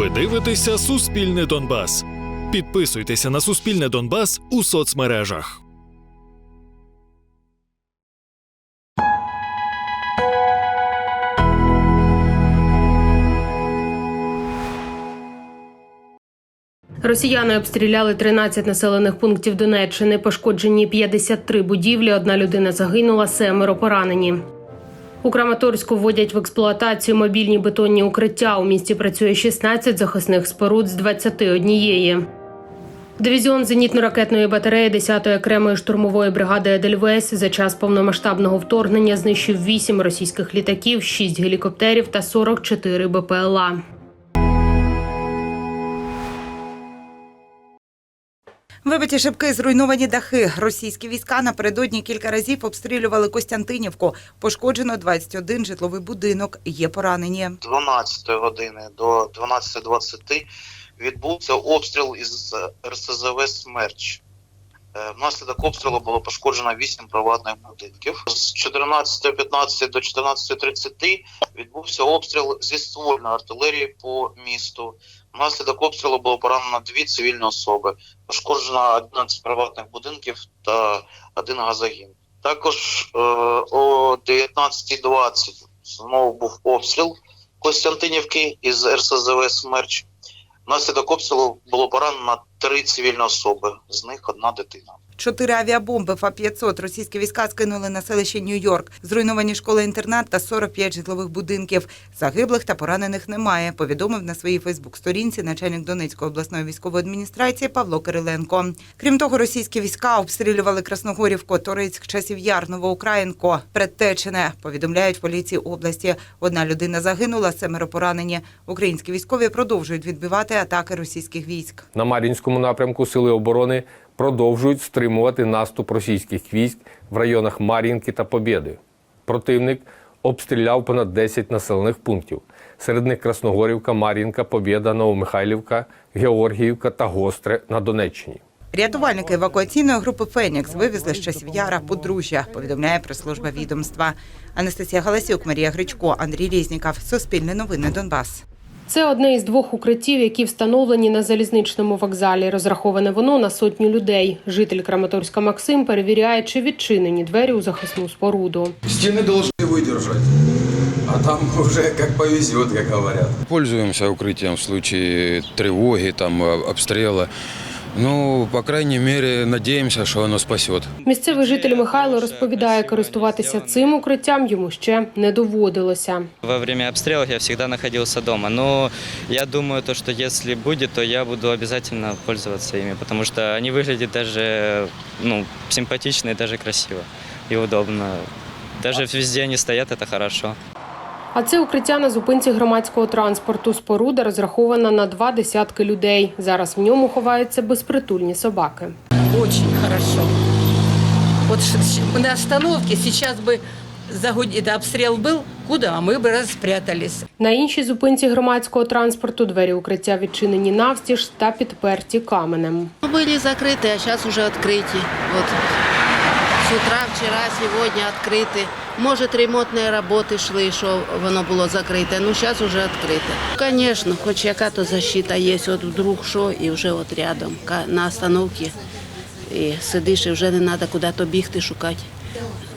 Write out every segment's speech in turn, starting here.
Ви дивитеся Суспільне Донбас. Підписуйтеся на Суспільне Донбас у соцмережах. Росіяни обстріляли 13 населених пунктів Донеччини. Пошкоджені 53 будівлі. Одна людина загинула, семеро поранені. У Краматорську вводять в експлуатацію мобільні бетонні укриття. У місті працює 16 захисних споруд з 21. Дивізіон зенітно-ракетної батареї 10-ї окремої штурмової бригади Едельвейс за час повномасштабного вторгнення знищив 8 російських літаків, 6 гелікоптерів та 44 БПЛА. Вибиті шибки, зруйновані дахи. Російські війська напередодні кілька разів обстрілювали Костянтинівку. Пошкоджено 21 житловий будинок. Є поранені. 12 години до 12.20 відбувся обстріл із РСЗВ «Смерч». Е, Внаслідок обстрілу було пошкоджено 8 приватних будинків. З 14.15 до 14.30 відбувся обстріл зі ствольної артилерії по місту. Внаслідок обстрілу було поранено дві цивільні особи. Пошкоджено 11 приватних будинків та один газогін. Також е, о 19.20 знову був обстріл Костянтинівки із РСЗВ «Смерч». Внаслідок обстрілу було поранено три цивільні особи, з них одна дитина. Чотири авіабомби Фа-500 російські війська скинули на селище Нью-Йорк. Зруйновані школи-інтернат та 45 житлових будинків. Загиблих та поранених немає, повідомив на своїй Фейсбук-сторінці начальник Донецької обласної військової адміністрації Павло Кириленко. Крім того, російські війська обстрілювали Красногорівку, Торицьк, Часів Яр, Новоукраїнко, Предтечене. Повідомляють поліції області. Одна людина загинула, семеро поранені. Українські військові продовжують відбивати атаки російських військ. На Мар'їнському напрямку сили оборони продовжують стримувати наступ російських військ в районах Мар'їнки та Побєди. Противник обстріляв понад 10 населених пунктів. Серед них Красногорівка, Мар'їнка, Побєда, Новомихайлівка, Георгіївка та Гостре на Донеччині. Рятувальники евакуаційної групи Фенікс вивезли з часів яра подружжя, повідомляє прес-служба відомства. Анастасія Галасюк, Марія Гричко, Андрій Різніков. Суспільне новини Донбас. Це одне із двох укриттів, які встановлені на залізничному вокзалі. Розраховане воно на сотню людей. Житель Краматорська Максим перевіряє, чи відчинені двері у захисну споруду. Стены должны выдержать. А там уже как повезет, как говорят. Пользуемся укрытием в случае тревоги, там, э, обстрела. Ну, по крайней мере, надеемся, что оно спасет. Місцевий житель Михайло розповідає, користуватися цим укриттям йому ще не доводилося. Во время обстрелов я всегда находился дома, но я думаю, то, что если будет, то я буду обязательно пользоваться ими, потому что они выглядят даже ну, симпатично и даже красиво и удобно. Даже везде они стоят, это хорошо. А це укриття на зупинці громадського транспорту. Споруда розрахована на два десятки людей. Зараз в ньому ховаються безпритульні собаки. Очень хорошо. Вот ш- ш- на остановке сейчас бы загуд- это обстрел был, куда мы бы распрятались. На іншій зупинці громадського транспорту двері укриття відчинені навстіж та підперті каменем. Были закрыты, а сейчас уже открыты. Вот. С утра, вчера, сегодня открыты. Может, ремонтные работы шли, що воно було закрите, ну зараз вже відкрите. Звісно, хоч яка то защита є, от вдруг що, і вже от рядом, ка- на остановці. І сидиш, і вже не треба куди-то бігти, шукати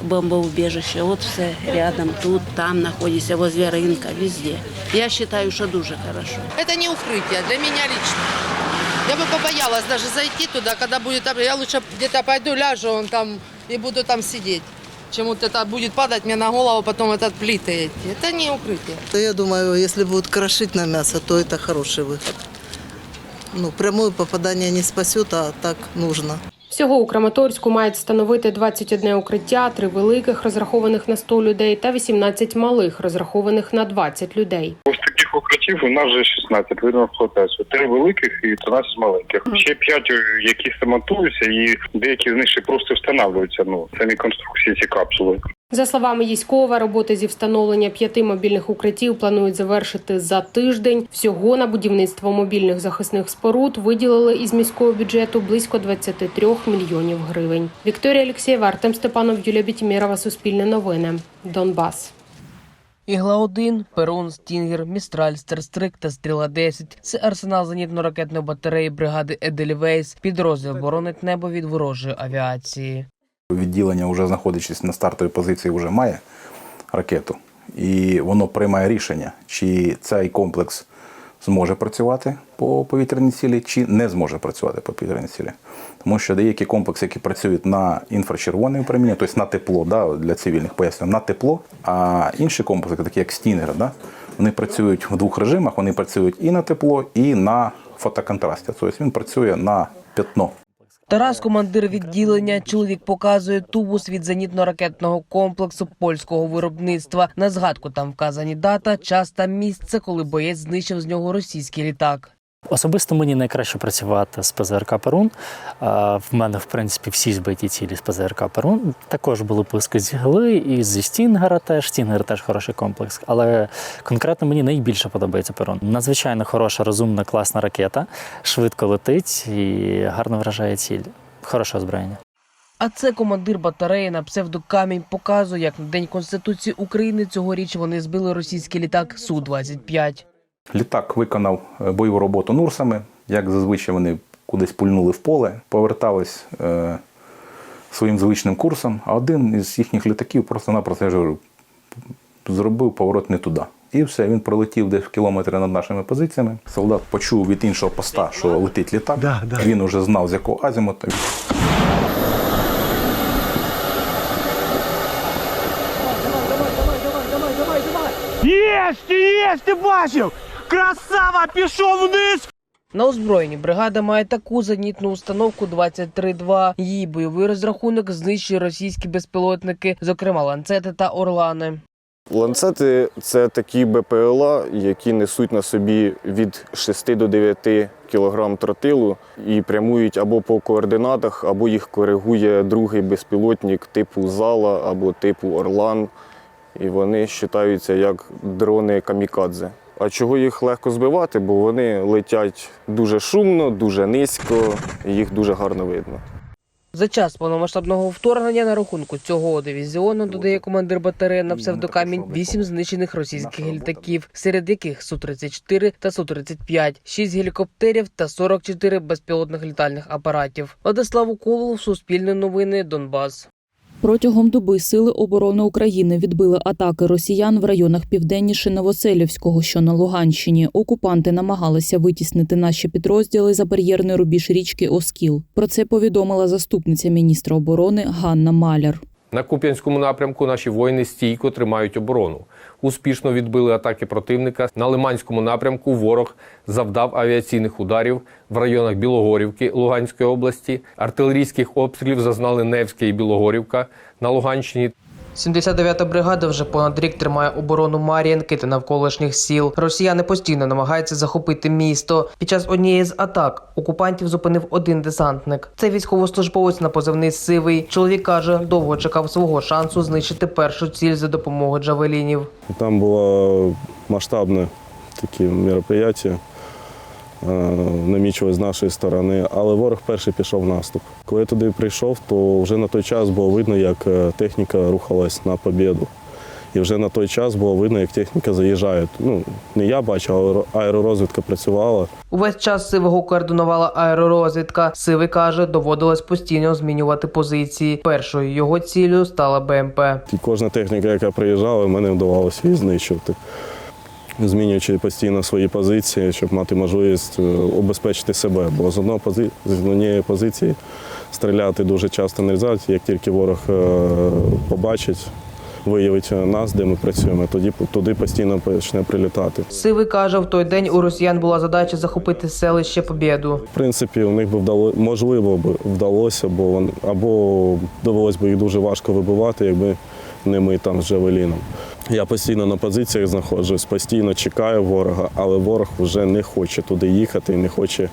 бомбоубіжище. От все рядом, тут, там знаходиться, возле ринка, везде. Я вважаю, що дуже хорошо. Это не укрытие для меня лично. Я бы побоялась даже зайти туда, когда будет... об- Я лучше где-то пойду, ляжу он там и буду там сидеть, чем вот это будет падать мне на голову, потом этот плиты эти. Это не укрытие. Да я думаю, если будут крошить на мясо, то это хороший выход. Ну, прямое попадание не спасет, а так нужно. Всього у Краматорську мають встановити 21 укриття, три великих, розрахованих на 100 людей, та 18 малих, розрахованих на 20 людей. Таких укриттів у нас вже 16 видно експлуатацію. Три великих і 13 маленьких. Ще п'ять, які монтуються, і деякі з них ще просто встановлюються. Ну самі конструкції ці капсули. За словами Їськова, роботи зі встановлення п'яти мобільних укриттів планують завершити за тиждень. Всього на будівництво мобільних захисних споруд виділили із міського бюджету близько 23 мільйонів гривень. Вікторія Олексєєва, Артем Степанов, Юлія Бітімєрова, Суспільне новини, Донбас. Ігла 1 Перун, Стінгер, Містраль, Стерстрик та Стріла 10 Це арсенал зенітно-ракетної батареї бригади Едельвейс, підрозділ боронить небо від ворожої авіації. Відділення, вже знаходячись на стартовій позиції, вже має ракету, і воно приймає рішення, чи цей комплекс зможе працювати по повітряній цілі, чи не зможе працювати по повітряній цілі. Тому що деякі комплекси, які працюють на інфрачервоне випромінення, тобто на тепло, да, для цивільних пояснюю, на тепло, а інші комплекси, такі як Стінгер, да, вони працюють в двох режимах, вони працюють і на тепло, і на фотоконтрасті. Тобто він працює на п'ятно. Тарас, командир відділення, чоловік показує тубус від зенітно-ракетного комплексу польського виробництва. На згадку там вказані дата, час та місце, коли боєць знищив з нього російський літак. Особисто мені найкраще працювати з ПЗРК Перун. В мене, в принципі, всі збиті цілі з ПЗРК Перун. Також були пуски з Гли і зі Стінгера теж. Стінгер теж хороший комплекс. Але конкретно мені найбільше подобається Перун. Надзвичайно хороша, розумна, класна ракета, швидко летить і гарно вражає ціль. Хороше озброєння. А це командир батареї на псевдокамінь показує, як на День Конституції України цьогоріч вони збили російський літак Су-25. Літак виконав е, бойову роботу Нурсами. Як зазвичай вони кудись пульнули в поле, повертались е, своїм звичним курсом, а один із їхніх літаків просто-напросто я говорю, зробив поворот не туди. І все, він пролетів десь в кілометри над нашими позиціями. Солдат почув від іншого поста, що летить літак. Він уже знав, з якого азімута. Єсть, єсть, ти бачив! Красава, пішов вниз! На озброєнні бригада має таку зенітну установку 23-2. Її бойовий розрахунок знищує російські безпілотники, зокрема ланцети та орлани. Ланцети це такі БПЛА, які несуть на собі від 6 до 9 кг тротилу і прямують або по координатах, або їх коригує другий безпілотник типу Зала або типу Орлан. І вони вважаються як дрони камікадзе. А чого їх легко збивати? Бо вони летять дуже шумно, дуже низько, і їх дуже гарно видно. За час повномасштабного вторгнення на рахунку цього дивізіону додає командир батареї на псевдокамінь вісім знищених російських літаків, серед яких Су-34 та Су-35, 6 гелікоптерів та 44 безпілотних літальних апаратів. Владислав Уколов, Суспільне новини, Донбас. Протягом доби сили оборони України відбили атаки росіян в районах південніше Новоселівського, що на Луганщині. Окупанти намагалися витіснити наші підрозділи за бар'єрний рубіж річки Оскіл. Про це повідомила заступниця міністра оборони Ганна Маляр. На Куп'янському напрямку наші воїни стійко тримають оборону. Успішно відбили атаки противника. На Лиманському напрямку ворог завдав авіаційних ударів в районах Білогорівки Луганської області. Артилерійських обстрілів зазнали Невське і Білогорівка на Луганщині. 79-та бригада вже понад рік тримає оборону Мар'їнки та навколишніх сіл. Росіяни постійно намагаються захопити місто. Під час однієї з атак окупантів зупинив один десантник. Це військовослужбовець на позивний сивий. Чоловік каже, довго чекав свого шансу знищити першу ціль за допомогою джавелінів. Там було масштабне таке мероприятие, е, намічувалось з нашої сторони, але ворог перший пішов в наступ. Коли я туди прийшов, то вже на той час було видно, як е, техніка рухалась на побіду. І вже на той час було видно, як техніка заїжджає. Ну, не я бачив, а аеророзвідка працювала. Увесь час сивого координувала аеророзвідка. Сивий каже, доводилось постійно змінювати позиції. Першою його ціллю стала БМП. І кожна техніка, яка приїжджала, мене вдавалося її знищувати. Змінюючи постійно свої позиції, щоб мати можливість е, обезпечити себе. Бо з одного пози... з однієї позиції стріляти дуже часто не можна. Як тільки ворог е, побачить, виявить нас, де ми працюємо, тоді туди постійно почне прилітати. Сивий каже, в той день у росіян була задача захопити селище Побєду. В принципі, у них би вдало можливо б вдалося, бо вон або довелось би їх дуже важко вибивати, якби не ми там з Джавеліном. Я постійно на позиціях знаходжусь, постійно чекаю ворога, але ворог вже не хоче туди їхати і не хоче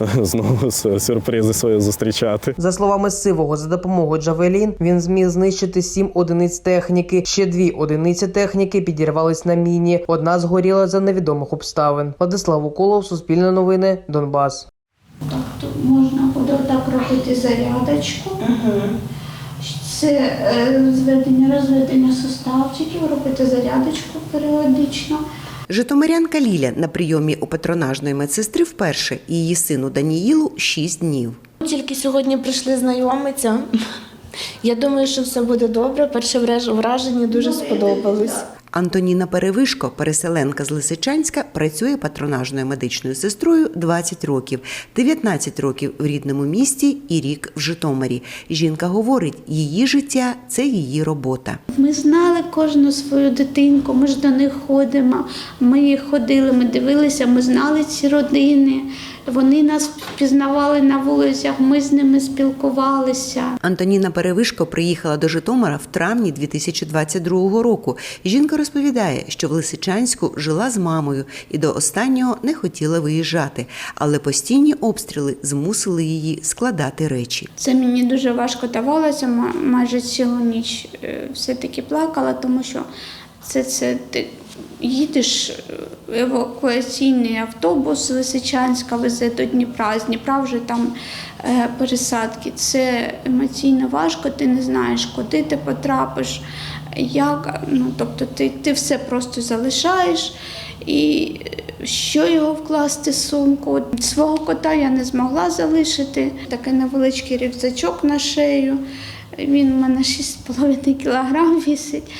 знову сюрпризи свої зустрічати. За словами Сивого, за допомогою Джавелін він зміг знищити сім одиниць техніки. Ще дві одиниці техніки підірвались на міні. Одна згоріла за невідомих обставин. Владислав Уколов, Суспільне новини, Донбас. Тут можна буде так робити зарядочку. Це е, зведення, розведення суставчиків, робити зарядочку періодично. Житомирянка Ліля на прийомі у патронажної медсестри вперше і її сину Даніїлу 6 днів. Тільки сьогодні прийшли знайомитися. Я думаю, що все буде добре. Перше враж- враження дуже сподобалось. Антоніна Перевишко, переселенка з Лисичанська, працює патронажною медичною сестрою 20 років, 19 років в рідному місті і рік в Житомирі. Жінка говорить, її життя це її робота. Ми знали кожну свою дитинку, ми ж до них ходимо. Ми ходили, ми дивилися, ми знали ці родини. Вони нас впізнавали на вулицях, ми з ними спілкувалися. Антоніна Перевишко приїхала до Житомира в травні 2022 року. Жінка розповідає, що в Лисичанську жила з мамою і до останнього не хотіла виїжджати, але постійні обстріли змусили її складати речі. Це мені дуже важко давалося. ма- Майже цілу ніч е, все-таки плакала, тому що це, це ти їдеш е, евакуаційний автобус з Лисичанська везе до Дніпра, з Дніпра вже там е, пересадки. Це емоційно важко, ти не знаєш, куди ти потрапиш, як. Ну, тобто ти, ти все просто залишаєш. І що його вкласти в сумку. Свого кота я не змогла залишити. Такий невеличкий рюкзачок на шею. Він у мене 6,5 кілограм вісить.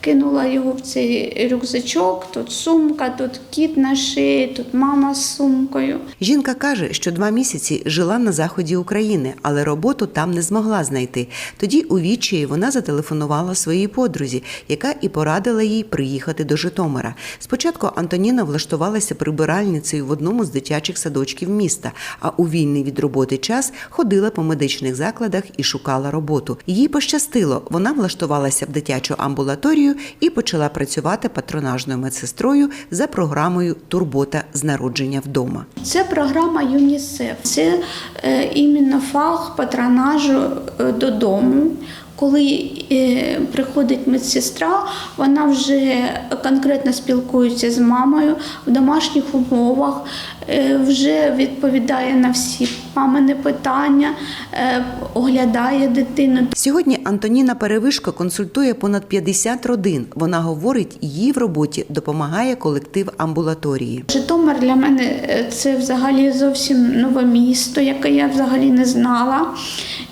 Кинула його в цей рюкзачок, тут сумка, тут кіт на шиї, тут мама з сумкою. Жінка каже, що два місяці жила на заході України, але роботу там не змогла знайти. Тоді у відчаї вона зателефонувала своїй подрузі, яка і порадила їй приїхати до Житомира. Спочатку Антоніна влаштувалася прибиральницею в одному з дитячих садочків міста, а у вільний від роботи час ходила по медичних закладах і шукала роботу. Їй пощастило, вона влаштувалася в дитячу амбулаторію і почала працювати патронажною медсестрою за програмою Турбота з народження вдома. Це програма ЮНІСЕФ. Це е, іменно фах патронажу е, додому. Коли е, приходить медсестра, вона вже конкретно спілкується з мамою в домашніх умовах, е, вже відповідає на всі мамини питання, е, оглядає дитину. Сьогодні Антоніна Перевишко консультує понад 50 родин. Вона говорить, їй в роботі допомагає колектив амбулаторії. Житомир для мене це взагалі зовсім нове місто, яке я взагалі не знала.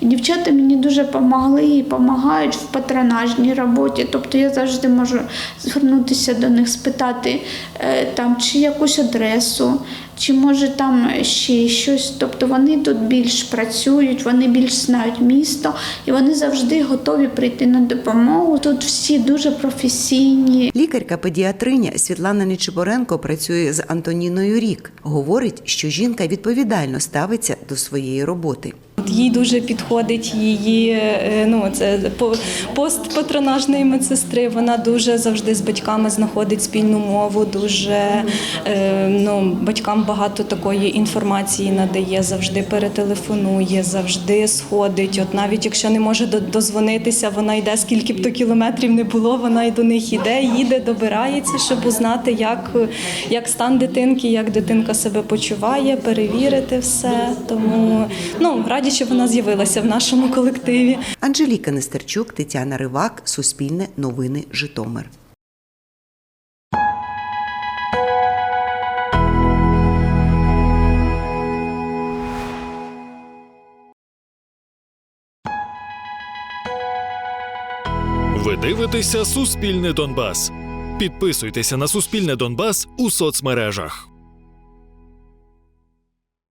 Дівчата мені дуже допомогли і допомагають в патронажній роботі. Тобто я завжди можу звернутися до них, спитати е, там чи якусь адресу, чи може там ще щось. Тобто вони тут більш працюють, вони більш знають місто і вони завжди готові прийти на допомогу. Тут всі дуже професійні. Лікарка-педіатриня Світлана Нечипоренко працює з Антоніною рік. Говорить, що жінка відповідально ставиться до своєї роботи. Їй дуже підходить її е, ну, це пост патронажної медсестри. Вона дуже завжди з батьками знаходить спільну мову, дуже е, ну, батькам багато такої інформації надає, завжди перетелефонує, завжди сходить. От навіть якщо не може дозвонитися, вона йде, скільки б то кілометрів не було, вона й до них іде, їде, добирається, щоб узнати, як, як стан дитинки, як дитинка себе почуває, перевірити все. Тому ну, раді, що вона з'явилася в нашому колективі. Анжеліка Нестерчук, Тетяна Ривак, Суспільне новини Житомир. Ви дивитеся Суспільне Донбас. Підписуйтеся на Суспільне Донбас у соцмережах.